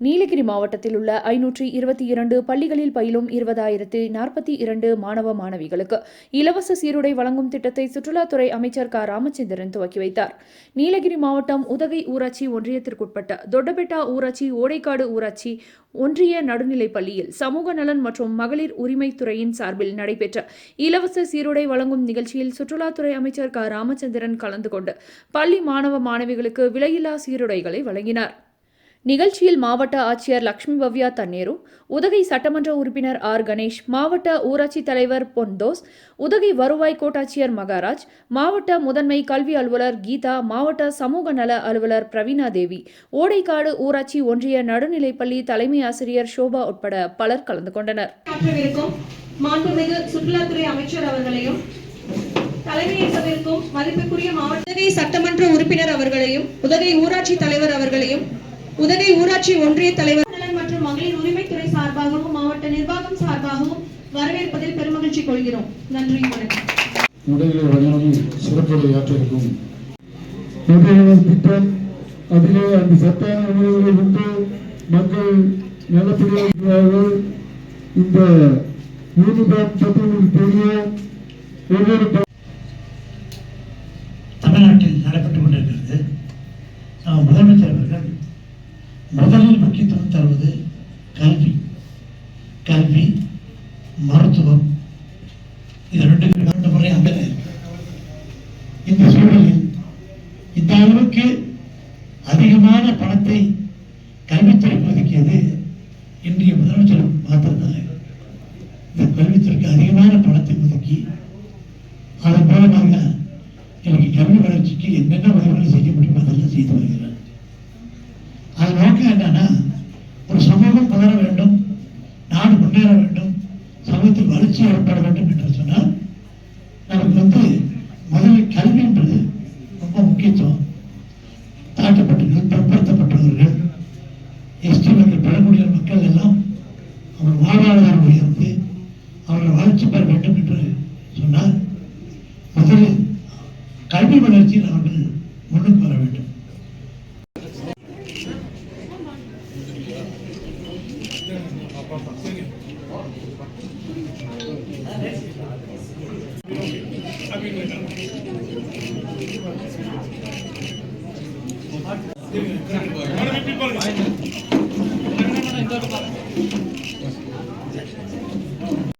நீலகிரி மாவட்டத்தில் உள்ள ஐநூற்றி இருபத்தி இரண்டு பள்ளிகளில் பயிலும் இருபதாயிரத்து நாற்பத்தி இரண்டு மாணவ மாணவிகளுக்கு இலவச சீருடை வழங்கும் திட்டத்தை சுற்றுலாத்துறை அமைச்சர் க. ராமச்சந்திரன் துவக்கி வைத்தார். நீலகிரி மாவட்டம் உதகை ஊராட்சி ஒன்றியத்திற்குட்பட்ட தொட்டபெட்டா ஊராட்சி ஓடைக்காடு ஊராட்சி ஒன்றிய நடுநிலைப் பள்ளியில் சமூக நலன் மற்றும் மகளிர் உரிமைத்துறையின் சார்பில் நடைபெற்ற இலவச சீருடை வழங்கும் நிகழ்ச்சியில் சுற்றுலாத்துறை அமைச்சர் க. ராமச்சந்திரன் கலந்து கொண்டு பள்ளி மாணவ மாணவிகளுக்கு விலையில்லா சீருடைகளை வழங்கினார். நிகழ்ச்சியில் மாவட்ட ஆட்சியர் லட்சுமி பவ்யா தன்னேரு உதகை சட்டமன்ற உறுப்பினர் ஆர். கணேஷ் மாவட்ட ஊராட்சி தலைவர் பொன்தோஸ் உதகை வருவாய் கோட்டாட்சியர் மகாராஜ் மாவட்ட முதன்மை கல்வி அலுவலர் கீதா மாவட்ட சமூக நல அலுவலர் பிரவீனா தேவி ஓடைக்காடு ஊராட்சி ஒன்றிய நடுநிலைப்பள்ளி தலைமை ஆசிரியர் சோபா உட்பட பலர் கலந்து கொண்டனர். ஆற்றவிருக்கும் மாண்புமிகு சுற்றுலாத்துறை அமைச்சர் அவர்களையும் தலைமையேற்கவிருக்கும் மதிப்புக்குரிய மாவட்ட உதகை சட்டமன்ற உறுப்பினர் அவர்களையும் உதகை ஊராட்சி தலைவர் அவர்களையும் உதகை ஊராட்சி ஒன்றிய தலைவர் நலன் மற்றும் மகளிர் உரிமைத்துறை சார்பாகவும் மாவட்ட நிர்வாகம் சார்பாகவும் வரவேற்பதில் பெருமகிழ்ச்சி கொள்கிறோம். நன்றி வணக்கம். உடைகளை வழங்கி சிறப்புரை ஆற்றிருக்கும். முதல்வர் திட்டம் அதிலே அந்த சத்தான உணவுகளை உண்டு மக்கள் நல்லபடியாக இந்த யூனிஃபார்ம் பற்றி உங்களுக்கு தெரியும் ஒவ்வொரு ப- தமிழ்நாட்டில் நடைபெற்றுக் கொண்டிருக்கிறது நம்ம முதலமைச்சர் அவர்கள் முதலில் முக்கியத்துவம் தருவது கல்வி கல்வி மருத்துவம் இது ரெண்டு இரண்டு முறை அமைய இந்த சூழலில் இந்த அளவுக்கு அதிகமான பணத்தை கல்வித்துறை ஒதுக்கியது இன்றைய முதலமைச்சர் மாத்திரம்தான் இந்த கல்வித்துறைக்கு அதிகமான பணத்தை ஒதுக்கி அதன் மூலமாக முன்னேற வேண்டும். சமூகத்தில் வளர்ச்சி ஏற்பட வேண்டும் என்று சொன்னால் நமக்கு வந்து முதலில் கல்வின்றது ரொம்ப முக்கியத்துவம். தாழ்த்தப்பட்டவர்கள் பிற்படுத்தப்பட்டவர்கள் எஸ்டி மக்கள் பழங்குடியின மக்கள் எல்லாம் அவர் வாழ்வாதாரம் உயர்ந்து அவர்கள் வளர்ச்சி பெற வேண்டும் என்று சொன்னால் முதலில் கல்வி வளர்ச்சியில் அவர்கள் முன்னுக்கு வர வேண்டும். I mean, we're not.